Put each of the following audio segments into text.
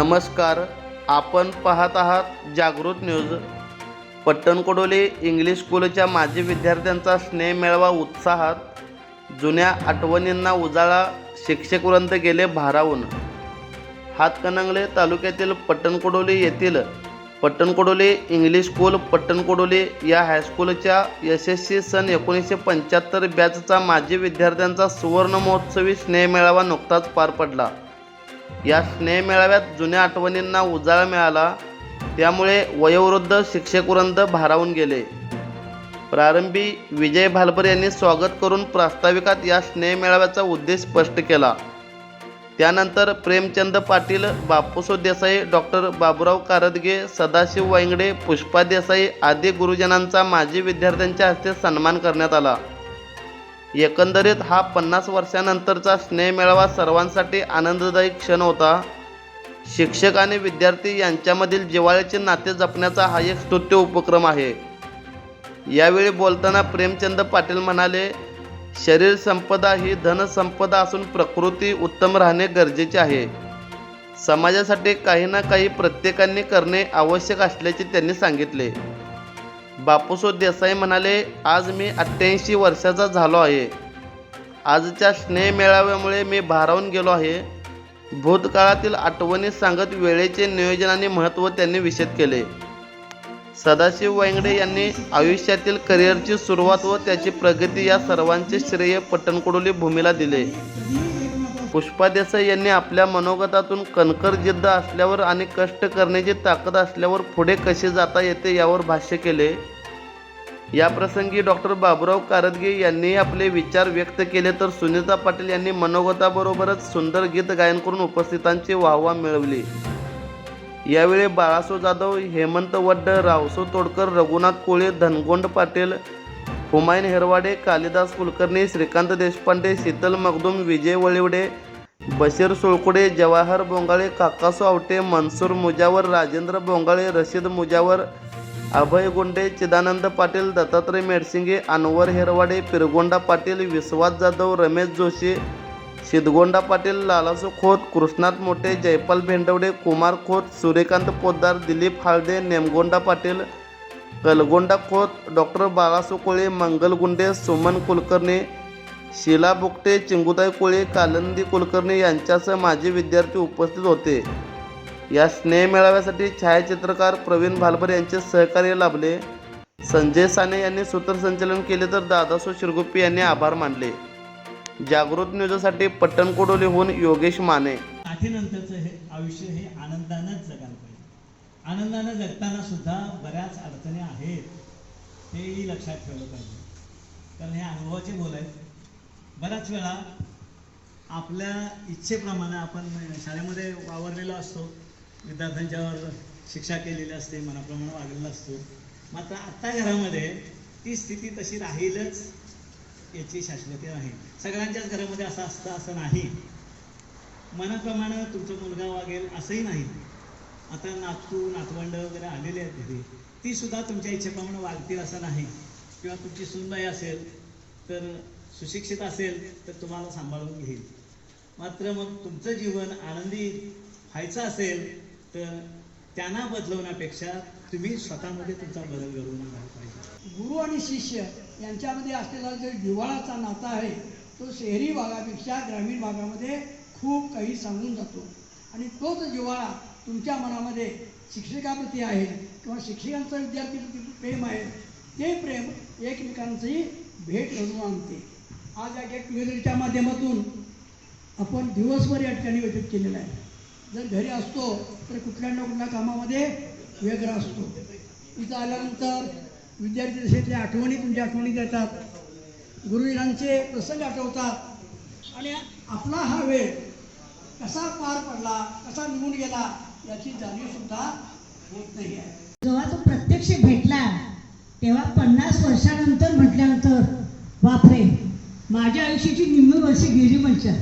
नमस्कार आपण पाहत आहात जागृत न्यूज. पट्टणकोडोली इंग्लिश स्कूलच्या माजी विद्यार्थ्यांचा स्नेह मेळावा उत्साहात जुन्या आठवणींना उजाळा शिक्षकवृंत गेले भारावून. हातकणंगले तालुक्यातील पट्टणकोडोली येथील पट्टणकोडोली इंग्लिश स्कूल पट्टणकोडोली या हायस्कूलच्या यशस्वी सन एकोणीसशे पंच्याहत्तर बॅचचा माजी विद्यार्थ्यांचा सुवर्ण महोत्सवी स्नेह मेळावा नुकताच पार पडला. या स्नेह मेळाव्यात जुन्या आठवणींना उजाळा मिळाला त्यामुळे वयोवृद्ध शिक्षकवृंद भारावून गेले. प्रारंभी विजय भालपर यांनी स्वागत करून प्रास्ताविकात या स्नेह मेळाव्याचा उद्देश स्पष्ट केला. त्यानंतर प्रेमचंद पाटील बापूसो देसाई डॉक्टर बाबुराव कारदगे सदाशिव वांगडे पुष्पा देसाई आदी गुरुजनांचा माजी विद्यार्थ्यांच्या हस्ते सन्मान करण्यात आला. एकंदरीत हा पन्नास वर्षानंतरचा स्नेह मेळावा सर्वांसाठी आनंददायी क्षण होता. शिक्षक आणि विद्यार्थी यांच्यामधील जिव्हाळ्याचे नाते जपण्याचा हा एक स्तुत्य उपक्रम आहे. यावेळी बोलताना प्रेमचंद पाटील म्हणाले शरीर संपदा ही धनसंपदा असून प्रकृती उत्तम राहणे गरजेचे आहे. समाजासाठी काही ना काही प्रत्येकाने करणे आवश्यक असल्याचे त्यांनी सांगितले. बापूसो देसाई म्हणाले आज मी अठ्ठ्याऐंशी वर्षाचा झालो आहे. आजच्या स्नेह मेळाव्यामुळे मी भारावून गेलो आहे. भूतकाळातील आठवणी सांगत वेळेचे नियोजन आणि महत्त्व त्यांनी विशद केले. सदाशिव वांगडे यांनी आयुष्यातील करिअरची सुरुवात व त्याची प्रगती या सर्वांचे श्रेय पट्टणकोडोली भूमीला दिले. पुष्पा देसाई यांनी आपल्या मनोगतातून कणकर जिद्द असल्यावर आणि कष्ट करण्याची ताकद असल्यावर पुढे कसे जाता येते यावर भाष्य केले. या प्रसंगी डॉक्टर बाबुराव कारदगे यांनी आपले विचार व्यक्त केले तर सुनीता पाटील यांनी मनोगताबरोबरच सुंदर गीत गायन करून उपस्थितांची वाहवा मिळवली. यावेळी बाळासो जाधव हेमंत वड्ड रावसो तोडकर रघुनाथ कोळे धनगोंड पाटील हुमायून हेरवाडे कालिदास कुलकर्णी श्रीकांत देशपांडे शीतल मगदूम विजय वळिवडे बशीर सुळकुडे जवाहर बोंगाळे काकासो आवटे मनसूर मुजावर राजेंद्र बोंगाळे रशीद मुजावर अभय गुंडे चिदानंद पाटील दत्तात्रय मेडसिंगे अनवर हेरवाडे पिरगोंडा पाटील विश्वास जाधव रमेश जोशी सिद्धगोंडा पाटील लालासो खोत कृष्णात मोठे जयपाल भेंडवडे कुमार खोत सूर्यकांत पोद्दार दिलीप हाळदे नेमगोंडा पाटील कलगोंडा खोत डॉक्टर बाळासो कोळे मंगल गुंडे सुमन कुलकर्णी शीला बुकटे चिंगुताई कोळे कालंदी कुलकर्णी यांच्यासह माजी विद्यार्थी उपस्थित होते. या स्नेह मेळाव्यासाठी छायाचित्रकार प्रवीण भालभर यांचे सहकार्य लाभले. संजय साने यांनी सूत्रसंचालन केले तर दादासो शिरगुप्पी यांनी आभार मानले. जागृत न्यूजसाठी पट्टणकोडोलीहून योगेश माने. साठीनंतरचं हे आयुष्य हे आनंदानंच जगायला पाहिजे. आनंदानं जगताना सुद्धा बऱ्याच अडचणी आहेत. हेही लक्षात ठेवलं पाहिजे. कारण हे अनुभवाचे बोल आहेत. बऱ्याच वेळा आपल्या इच्छेप्रमाणे आपण शाळेमध्ये वावरलेलो असतो. विद्यार्थ्यांच्यावर शिक्षा केलेली असते मनाप्रमाणे वागलेला असतो. मात्र आत्ता घरामध्ये ती स्थिती तशी राहीलच याची शाश्वती नाही. सगळ्यांच्याच घरामध्ये असं असतं असं नाही. मनाप्रमाणे तुमचा मुलगा वागेल असंही नाही. आता नातू नातवंड वगैरे आलेले आहेत घरी ती सुद्धा तुमच्या इच्छेप्रमाणे वागतील असं नाही. किंवा तुमची सुनबाई असेल तर सुशिक्षित असेल तर तुम्हाला सांभाळून घेईल. मात्र मग तुमचं जीवन आनंदी व्हायचं असेल तर त्यांना बदलवण्यापेक्षा तुम्ही स्वतःमध्ये तुमचा बदल घडवून आला पाहिजे. गुरु आणि शिष्य यांच्यामध्ये असलेला जो जिव्हाळाचा नाता आहे तो शहरी भागापेक्षा ग्रामीण भागामध्ये खूप काही सांगून जातो. आणि तोच जिव्हाळा तुमच्या मनामध्ये शिक्षकाप्रती आहे किंवा शिक्षकांचं विद्यार्थीप्रती प्रेम आहे ते प्रेम एकमेकांचंही भेट घडवून आणते. आज या गेट टुगेदरच्या माध्यमातून आपण दिवसभर या ठिकाणी व्यतीत केलेला आहे. जर घरी असतो तर कुठल्या ना कुठल्या कामामध्ये वेगळा असतो. इथं आल्यानंतर विद्यार्थी दशेतल्या आठवणी तुमच्या आठवणी देतात. गुरुजनांचे प्रसंग आठवतात. आणि आपला हा वेळ कसा पार पडला कसा निघून गेला याची जाणीव सुद्धा होत नाही आहे. जेव्हा तो प्रत्यक्ष भेटला तेव्हा पन्नास वर्षानंतर म्हटल्यानंतर बापरे माझ्या आयुष्याची निम्मी वर्ष गेली म्हणच्या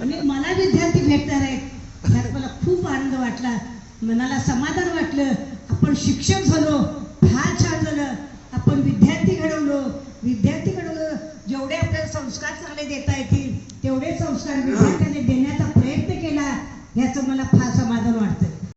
आणि मला विद्यार्थी भेटणार आहेत. त्यात मला खूप आनंद वाटला. मनाला समाधान वाटलं. आपण शिक्षक झालो फार छान झालं. आपण विद्यार्थी घडवलो.